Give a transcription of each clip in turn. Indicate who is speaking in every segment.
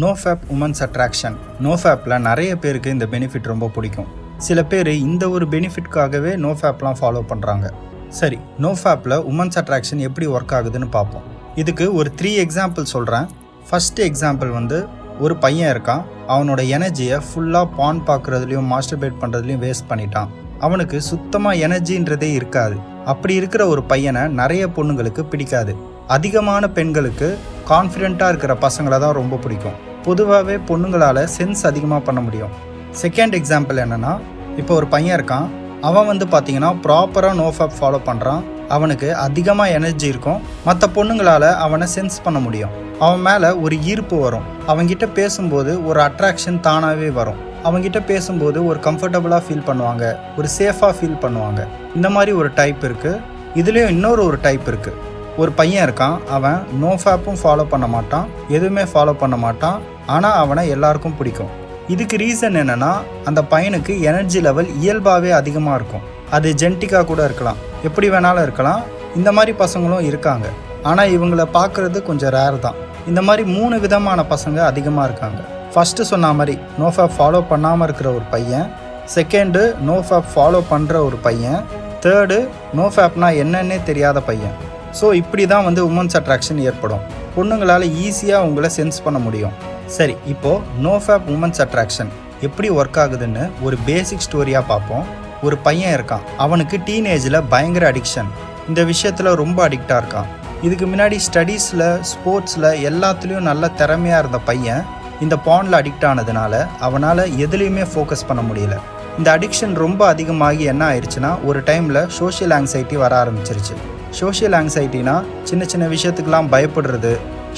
Speaker 1: NoFap women's attraction. நோஃபேப்பில் நிறைய பேருக்கு இந்த பெனிஃபிட் ரொம்ப பிடிக்கும். சில பேர் இந்த ஒரு பெனிஃபிட்காகவே நோஃபேப்லாம் ஃபாலோ பண்ணுறாங்க சரி நோஃபேப்பில் உமன்ஸ் அட்ராக்ஷன் எப்படி ஒர்க் ஆகுதுன்னு பார்ப்போம். இதுக்கு ஒரு த்ரீ எக்ஸாம்பிள் சொல்கிறேன் ஃபஸ்ட்டு எக்ஸாம்பிள் வந்து ஒரு பையன் இருக்கான். அவனோட எனர்ஜியை ஃபுல்லாக பான் பார்க்குறதுலையும் மாஸ்டர்பேட் பண்ணுறதுலையும் வேஸ்ட் பண்ணிட்டான். அவனுக்கு சுத்தமாக எனர்ஜின்றதே இருக்காது. அப்படி இருக்கிற ஒரு பையனை நிறைய பொண்ணுங்களுக்கு பிடிக்காது. அதிகமான பெண்களுக்கு கான்ஃபிடெண்ட்டாக இருக்கிற பசங்களை தான் ரொம்ப பிடிக்கும். பொதுவாகவே பொண்ணுங்களால் சென்ஸ் அதிகமாக பண்ண முடியும். செகண்ட் எக்ஸாம்பிள் என்னென்னா இப்போ ஒரு பையன் இருக்கான். அவன் வந்து பார்த்தீங்கன்னா ப்ராப்பராக நோஃபேப் ஃபாலோ பண்ணுறான் அவனுக்கு அதிகமாக எனர்ஜி இருக்கும். மற்ற பொண்ணுங்களால் அவனை சென்ஸ் பண்ண முடியும். அவன் மேலே ஒரு ஈர்ப்பு வரும். அவங்கிட்ட பேசும்போது ஒரு அட்ராக்ஷன் தானாகவே வரும். அவங்ககிட்ட பேசும்போது ஒரு கம்ஃபர்டபுளாக ஃபீல் பண்ணுவாங்க. ஒரு சேஃபாக ஃபீல் பண்ணுவாங்க. இந்த மாதிரி ஒரு டைப் இருக்குது இதுலேயும் இன்னொரு ஒரு டைப் இருக்குது ஒரு பையன் இருக்கான் அவன் நோ ஃபேப்பும் ஃபாலோ பண்ண மாட்டான் எதுவுமே ஃபாலோ பண்ண மாட்டான் ஆனால் அவனை எல்லாருக்கும் பிடிக்கும். இதுக்கு ரீசன் என்னென்னா அந்த பையனுக்கு எனர்ஜி லெவல் இயல்பாகவே அதிகமாக இருக்கும். அது ஜென்டிக்காக கூட இருக்கலாம். எப்படி வேணாலும் இருக்கலாம். இந்த மாதிரி பசங்களும் இருக்காங்க. ஆனால் இவங்கள பார்க்குறது கொஞ்சம் ரேர் தான். இந்த மாதிரி மூணு விதமான பசங்க அதிகமாக இருக்காங்க. ஃபஸ்ட்டு சொன்ன மாதிரி நோ ஃபேப் ஃபாலோ பண்ணாமல் இருக்கிற ஒரு பையன். செகண்டு நோ ஃபேப் ஃபாலோ பண்ணுற ஒரு பையன். தேர்டு நோஃபேப்னா என்னன்னே தெரியாத பையன். ஸோ இப்படி தான் வந்து உமன்ஸ் அட்ராக்ஷன் ஏற்படும். பொண்ணுங்களால் ஈஸியாக உங்களை சென்ஸ் பண்ண முடியும். சரி இப்போது நோ ஃபேப் உமன்ஸ் அட்ராக்ஷன் எப்படி ஒர்க் ஆகுதுன்னு ஒரு பேசிக் ஸ்டோரியாக பார்ப்போம். ஒரு பையன் இருக்கான். அவனுக்கு டீனேஜில் பயங்கர அடிக்ஷன் இந்த விஷயத்தில் ரொம்ப அடிக்டாக இருக்கான். இதுக்கு முன்னாடி ஸ்டடீஸில் ஸ்போர்ட்ஸில் எல்லாத்துலேயும் நல்ல திறமையாக இருந்த பையன் இந்த பாண்டில் அடிக்ட் ஆனதுனால அவனால் எதுலேயுமே ஃபோக்கஸ் பண்ண முடியல. இந்த அடிக்ஷன் ரொம்ப அதிகமாகி என்ன ஆயிடுச்சுன்னா ஒரு டைமில் சோஷியல் ஆங்ஸைட்டி வர ஆரம்பிச்சிருச்சு. சோஷியல் ஆங்ஸைட்டினா சின்ன சின்ன விஷயத்துக்கெல்லாம் பயப்படுறது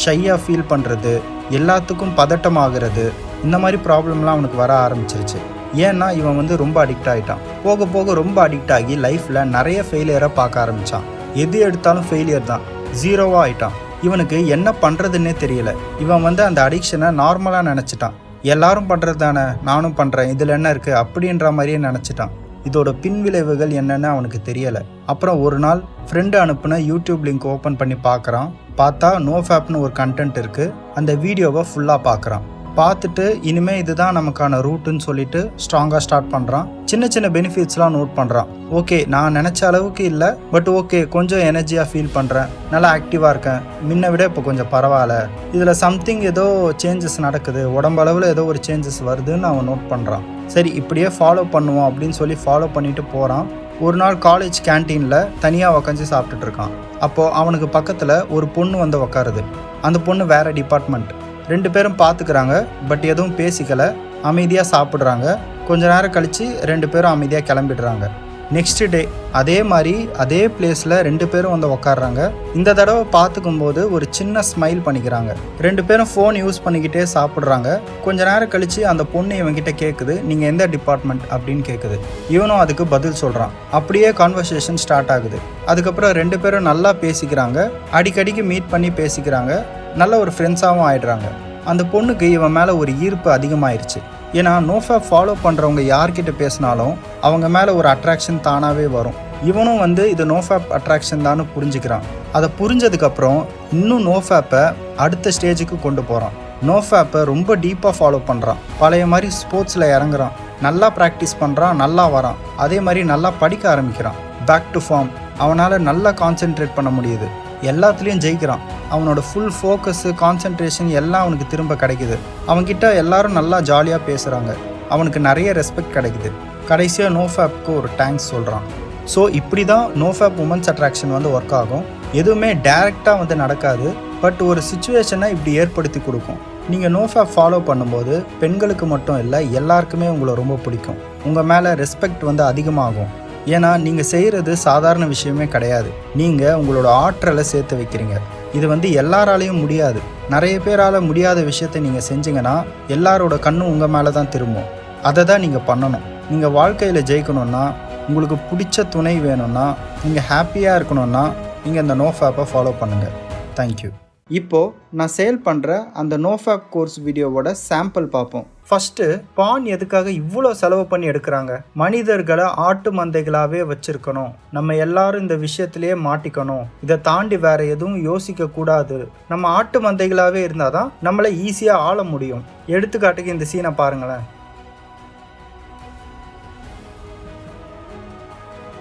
Speaker 1: ஷையாக ஃபீல் பண்ணுறது எல்லாத்துக்கும் பதட்டமாகிறது இந்த மாதிரி ப்ராப்ளம்லாம் அவனுக்கு வர ஆரம்பிச்சிருச்சு. ஏன்னா இவன் வந்து ரொம்ப அடிக்ட் ஆகிட்டான் போக போக ரொம்ப அடிக்ட் ஆகி லைஃப்பில் நிறைய ஃபெயிலியரை பார்க்க ஆரம்பித்தான் எது எடுத்தாலும் ஃபெயிலியர் தான். ஜீரோவாக ஆயிட்டான். இவனுக்கு என்ன பண்ணுறதுன்னே தெரியல. இவன் வந்து அந்த அடிக்ஷனை நார்மலாக நினச்சிட்டான். எல்லாரும் பண்ணுறது தானே நானும் பண்ணுறேன் இதில் என்ன இருக்குது அப்படின்ற மாதிரியே நினச்சிட்டான். இதோட பின்விளைவுகள் என்னன்னு அவனுக்கு தெரியலை. அப்புறம் ஒரு நாள் ஃப்ரெண்டு அனுப்புன யூடியூப் லிங்க் ஓப்பன் பண்ணி பார்க்குறான் பார்த்தா நோ ஃபேப்னு ஒரு கண்டென்ட் இருக்குது அந்த வீடியோவை ஃபுல்லாக பார்க்குறான் பார்த்துட்டு இனிமேல் இதுதான் நமக்கான ரூட்டுன்னு சொல்லிட்டு ஸ்ட்ராங்காக ஸ்டார்ட் பண்ணுறான் சின்ன சின்ன பெனிஃபிட்ஸ்லாம் நோட் பண்ணுறான் ஓகே நான் நினச்ச அளவுக்கு இல்லை பட் ஓகே கொஞ்சம் எனர்ஜியாக ஃபீல் பண்ணுறேன் நல்லா ஆக்டிவாக இருக்கேன். முன்ன விட இப்போ கொஞ்சம் பரவாயில்ல. இதில் சம்திங் ஏதோ சேஞ்சஸ் நடக்குது. உடம்பளவில் ஏதோ ஒரு சேஞ்சஸ் வருதுன்னு அவன் நோட் பண்ணுறான் சரி இப்படியே ஃபாலோ பண்ணுவோம் அப்படின்னு சொல்லி ஃபாலோ பண்ணிட்டு போகிறான் ஒரு நாள் காலேஜ் கேன்டீனில் தனியாக உக்காந்து சாப்பிட்டுட்டு இருக்கான். அப்போது அவனுக்கு பக்கத்தில் ஒரு பொண்ணு வந்து உக்காருது. அந்த பொண்ணு வேறு டிபார்ட்மெண்ட் ரெண்டு பேரும் பார்த்துக்கிறாங்க பட் எதுவும் பேசிக்கல. அமைதியாக சாப்பிட்றாங்க. கொஞ்ச நேரம் கழித்து ரெண்டு பேரும் அமைதியாக கிளம்பிடுறாங்க. நெக்ஸ்ட் டே அதே மாதிரி அதே பிளேஸில் ரெண்டு பேரும் வந்து உக்காடுறாங்க இந்த தடவை பார்த்துக்கும் போது ஒரு சின்ன ஸ்மைல் பண்ணிக்கிறாங்க. ரெண்டு பேரும் ஃபோன் யூஸ் பண்ணிக்கிட்டே சாப்பிட்றாங்க. கொஞ்ச நேரம் கழித்து அந்த பொண்ணு இவங்கிட்ட கேட்குது நீங்கள் எந்த டிபார்ட்மெண்ட் அப்படின்னு கேட்குது இவனும் அதுக்கு பதில் சொல்கிறான் அப்படியே கான்வர்சேஷன் ஸ்டார்ட் ஆகுது. அதுக்கப்புறம் ரெண்டு பேரும் நல்லா பேசிக்கிறாங்க. அடிக்கடிக்கு மீட் பண்ணி பேசிக்கிறாங்க. நல்ல ஒரு ஃப்ரெண்ட்ஸாகவும் ஆயிடுறாங்க. அந்த பொண்ணுக்கு இவன் மேலே ஒரு ஈர்ப்பு அதிகமாயிருச்சு. ஏன்னா நோஃபேப் ஃபாலோ பண்ணுறவங்க யார்கிட்ட பேசினாலும் அவங்க மேலே ஒரு அட்ராக்ஷன் தானாகவே வரும். இவனும் வந்து இது நோஃபேப் அட்ராக்ஷன் தான் புரிஞ்சுக்கிறான். அதை புரிஞ்சதுக்கப்புறம் இன்னும் நோஃபேப்பை அடுத்த ஸ்டேஜுக்கு கொண்டு போகிறான் நோஃபேப்பை ரொம்ப டீப்பாக ஃபாலோ பண்ணுறான் பழைய மாதிரி ஸ்போர்ட்ஸில் இறங்குறான். நல்லா ப்ராக்டிஸ் பண்ணுறான் நல்லா வரான். அதே மாதிரி நல்லா படிக்க ஆரம்பிக்கிறான். பேக் டு ஃபார்ம் அவனால் நல்லா கான்சென்ட்ரேட் பண்ண முடியுது. எல்லாத்துலேயும் ஜெயிக்கிறான். அவனோட ஃபுல் ஃபோக்கஸு கான்சென்ட்ரேஷன் எல்லாம் அவனுக்கு திரும்ப கிடைக்குது. அவன்கிட்ட எல்லாரும் நல்லா ஜாலியாக பேசுகிறாங்க அவனுக்கு நிறைய ரெஸ்பெக்ட் கிடைக்குது. கடைசியாக நோஃபேப்க்கு ஒரு தேங்க்ஸ் சொல்கிறான் ஸோ இப்படி தான் நோஃபேப் உமன்ஸ் அட்ராக்ஷன் வந்து ஒர்க் ஆகும். எதுவுமே டைரெக்டாக வந்து நடக்காது. பட் ஒரு சுச்சுவேஷனை இப்படி ஏற்படுத்தி கொடுக்கும். நீங்கள் நோஃபேப் ஃபாலோ பண்ணும்போது பெண்களுக்கு மட்டும் இல்லை எல்லாருக்குமே உங்களை ரொம்ப பிடிக்கும். உங்கள் மேலே ரெஸ்பெக்ட் வந்து அதிகமாகும். ஏன்னா நீங்கள் செய்கிறது சாதாரண விஷயமே கிடையாது. நீங்கள் உங்களோட ஆற்றலை சேர்த்து வைக்கிறீங்க. இது வந்து எல்லாராலையும் முடியாது. நிறைய பேரால் முடியாத விஷயத்தை நீங்கள் செஞ்சீங்கன்னா எல்லாரோட கண்ணும் உங்கள் மேலே தான் திரும்பும். அதை தான் நீங்கள் பண்ணணும். நீங்கள் வாழ்க்கையில் ஜெயிக்கணும்னா உங்களுக்கு பிடிச்ச துணை வேணும்னா நீங்கள் ஹாப்பியாக இருக்கணும்னா நீங்கள் இந்த நோ ஃபேப்பை ஃபாலோ பண்ணுங்கள் தேங்க்யூ இப்போ நான் சேல் பண்ணுற அந்த நோஃபேப் கோர்ஸ் வீடியோவோட சாம்பிள் பார்ப்போம். ஃபஸ்ட்டு பான் எதுக்காக இவ்வளோ செலவு பண்ணி எடுக்கிறாங்க? மனிதர்களை ஆட்டு மந்தைகளாகவே வச்சுருக்கணும். நம்ம எல்லாரும் இந்த விஷயத்திலேயே மாட்டிக்கணும். இதை தாண்டி வேற எதுவும் யோசிக்க கூடாது. நம்ம ஆட்டு மந்தைகளாகவே இருந்தால் தான் நம்மளை ஈஸியாக ஆள முடியும். எடுத்துக்காட்டுக்கு இந்த சீனை பாருங்களேன்.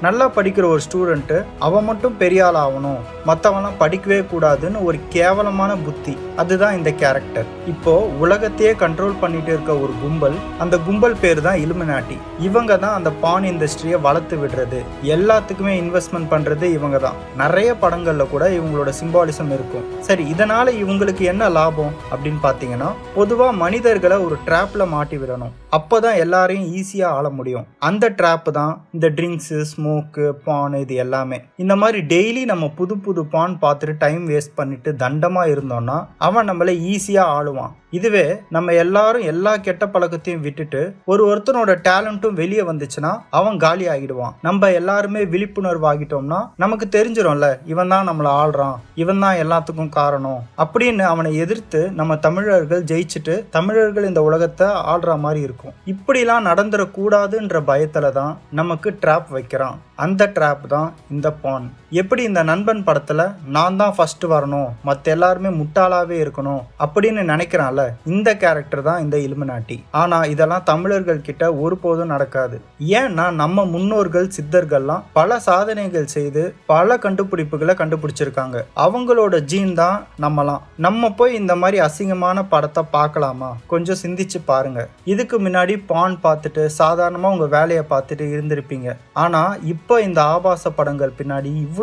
Speaker 1: நல்லா படிக்கிற ஒரு ஸ்டூடெண்ட்டு அவன் மட்டும் பெரிய ஆள் ஆகணும். மற்றவன்லாம் படிக்கவே கூடாதுன்னு ஒரு கேவலமான புத்தி. அதுதான் இந்த கேரக்டர் இப்போ உலகத்தையே கண்ட்ரோல் பண்ணிட்டு இருக்க ஒரு கும்பல் அந்த கும்பல் பேர் தான் இலுமினாட்டி இவங்க தான் அந்த பான் இண்டஸ்ட்ரியை வளர்த்து விடுறது. எல்லாத்துக்குமே இன்வெஸ்ட்மெண்ட் பண்றது இவங்க தான். நிறைய படங்கள்ல கூட இவங்களோட சிம்பாலிசம் இருக்கும். சரி இதனால இவங்களுக்கு என்ன லாபம் அப்படின்னு பார்த்தீங்கன்னா பொதுவாக மனிதர்களை ஒரு ட்ராப்ல மாட்டி விடணும். அப்போ தான் எல்லாரையும் ஈஸியாக ஆள முடியும். அந்த ட்ராப்பு தான் இந்த ட்ரிங்க்ஸு ஸ்மோக்கு பான் இது எல்லாமே. இந்த மாதிரி டெய்லி நம்ம புது புது பான் பார்த்துட்டு டைம் வேஸ்ட் பண்ணிட்டு தண்டமாக இருந்தோம்னா அவன் நம்மளை ஈஸியாக ஆளுவான். இதுவே நம்ம எல்லாரும் எல்லா கெட்ட பழக்கத்தையும் விட்டுட்டு ஒரு ஒருத்தனோட டேலண்ட்டும் வெளியே வந்துச்சுன்னா அவன் காலி ஆகிடுவான். நம்ம எல்லாருமே விழிப்புணர்வு ஆகிட்டோம்னா நமக்கு தெரிஞ்சிடும்ல இவன் தான் நம்மளை ஆள்றான் இவன் தான் எல்லாத்துக்கும் காரணம் அப்படின்னு அவனை எதிர்த்து நம்ம தமிழர்கள் ஜெயிச்சுட்டு தமிழர்கள் இந்த உலகத்தை ஆள்ற மாதிரி இருக்கும். இப்படிலாம் நடந்துடக்கூடாதுன்ற பயத்துல தான் நமக்கு ட்ராப் வைக்கிறான். அந்த ட்ராப் தான் இந்த பான் எப்படி இந்த நண்பன் படத்தில் நான் தான் ஃபஸ்ட்டு வரணும் மற்ற எல்லாருமே முட்டாளாவே இருக்கணும் அப்படின்னு நினைக்கிறான்ல இந்த கேரக்டர் தான் இந்த இலுமினாட்டி. ஆனால் இதெல்லாம் தமிழர்கள் கிட்ட ஒருபோதும் நடக்காது. ஏன்னா நம்ம முன்னோர்கள் சித்தர்கள்லாம் பல சாதனைகள் செய்து பல கண்டுபிடிப்புகளை கண்டுபிடிச்சிருக்காங்க. அவங்களோட ஜீன் தான் நம்மலாம். நம்ம போய் இந்த மாதிரி அசிங்கமான படத்தை பார்க்கலாமா? கொஞ்சம் சிந்திச்சு பாருங்க. இதுக்கு முன்னாடி பான் பார்த்துட்டு சாதாரணமாக உங்கள் வேலையை பார்த்துட்டு இருந்திருப்பீங்க. ஆனால் இப்போ இந்த ஆபாச படங்கள் பின்னாடி இவ்வளோ